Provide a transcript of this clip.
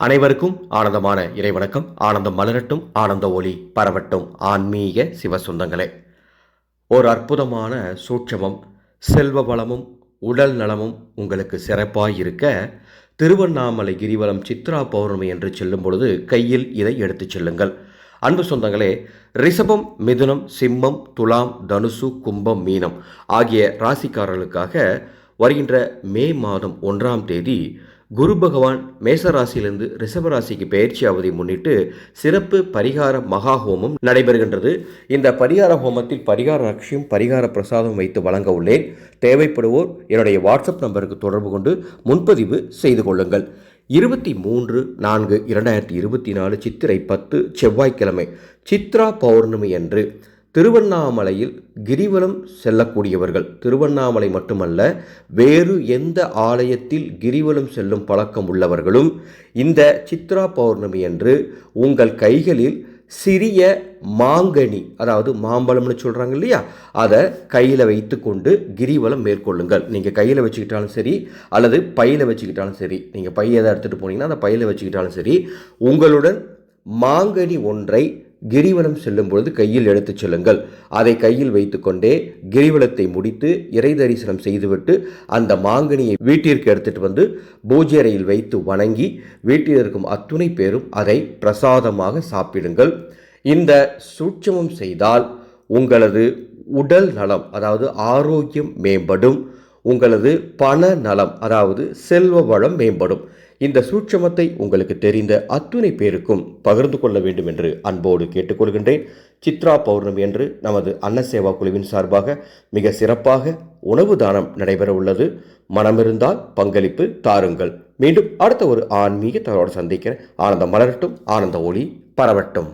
அனைவருக்கும் ஆனந்தமான இறைவணக்கம். ஆனந்தம் மலரட்டும் ஆனந்த ஒளி பரவட்டும். ஆன்மீக சிவ சொந்தங்களே ஒரு அற்புதமான சூட்சமம் செல்வ வளமும் உடல் நலமும் உங்களுக்கு சிறப்பாக இருக்க திருவண்ணாமலை கிரிவலம் சித்ரா பௌர்ணமி என்று செல்லும் பொழுது கையில் இதை எடுத்துச் செல்லுங்கள். அன்பு சொந்தங்களே ரிஷபம் மிதுனம் சிம்மம் துலாம் தனுசு கும்பம் மீனம் ஆகிய ராசிக்காரர்களுக்காக வருகின்ற மே மாதம் ஒன்றாம் தேதி குரு பகவான் மேசராசியிலிருந்து ரிஷபராசிக்கு ரிஷப பயிற்சி முன்னிட்டு சிறப்பு பரிகார மகா ஹோமம் நடைபெறுகின்றது. இந்த பரிகார ஹோமத்தில் பரிகார ரக்ஷியும் பரிகார பிரசாதம் வைத்து வழங்க உள்ளேன். தேவைப்படுவோர் என்னுடைய வாட்ஸ்அப் நம்பருக்கு தொடர்பு கொண்டு முன்பதிவு செய்து கொள்ளுங்கள். இருபத்தி மூன்று நான்கு இரண்டாயிரத்தி இருபத்தி நாலு சித்திரை பத்து செவ்வாய்க்கிழமை சித்ரா பௌர்ணமி அன்று திருவண்ணாமலையில் கிரிவலம் செல்லக்கூடியவர்கள். திருவண்ணாமலை மட்டுமல்ல வேறு எந்த ஆலயத்தில் கிரிவலம் செல்லும் பழக்கம் உள்ளவர்களும் இந்த சித்ரா பௌர்ணமி அன்று உங்கள் கைகளில் சிறிய மாங்கனி அதாவது மாம்பழம்னு சொல்கிறாங்க இல்லையா? அதை கையில் வைத்துக்கொண்டு கிரிவலம் மேற்கொள்ளுங்கள். நீங்கள் கையில் வச்சுக்கிட்டாலும் சரி அல்லது பையில் வச்சுக்கிட்டாலும் சரி நீங்கள் பையை எதை எடுத்துகிட்டு போனீங்கன்னா அந்த பையில் வச்சுக்கிட்டாலும் சரி உங்களுடன் மாங்கனி ஒன்றை கிரிவலம் செல்லும் பொழுது கையில் எடுத்துச் செல்லுங்கள். அதை கையில் வைத்துக்கொண்டே கிரிவலத்தை முடித்து இறை தரிசனம் செய்துவிட்டு அந்த மாங்கனியை வீட்டிற்கு எடுத்துட்டு வந்து பூஜை அறையில் வைத்து வணங்கி வீட்டில் இருக்கும் அத்துணை பேரும் அதை பிரசாதமாக சாப்பிடுங்கள். இந்த சூட்சமம் செய்தால் உங்களது உடல் நலம் அதாவது ஆரோக்கியம் மேம்படும். உங்களது பண நலம் அதாவது செல்வ வளம் மேம்படும். இந்த சூட்சமத்தை உங்களுக்கு தெரிந்த அத்துணை பேருக்கும் பகிர்ந்து கொள்ள வேண்டும் என்று அன்போடு கேட்டுக்கொள்கின்றேன். சித்ரா பௌர்ணமி என்று நமது அன்னசேவா குழுவின் சார்பாக மிக சிறப்பாக உணவு தானம் நடைபெற உள்ளது. மனமிருந்தால் பங்களிப்பு தாருங்கள். மீண்டும் அடுத்த ஒரு ஆன்மீக தகவலோடு சந்திக்கிறேன். ஆனந்தம் மலரட்டும் ஆனந்த ஒளி பரவட்டும்.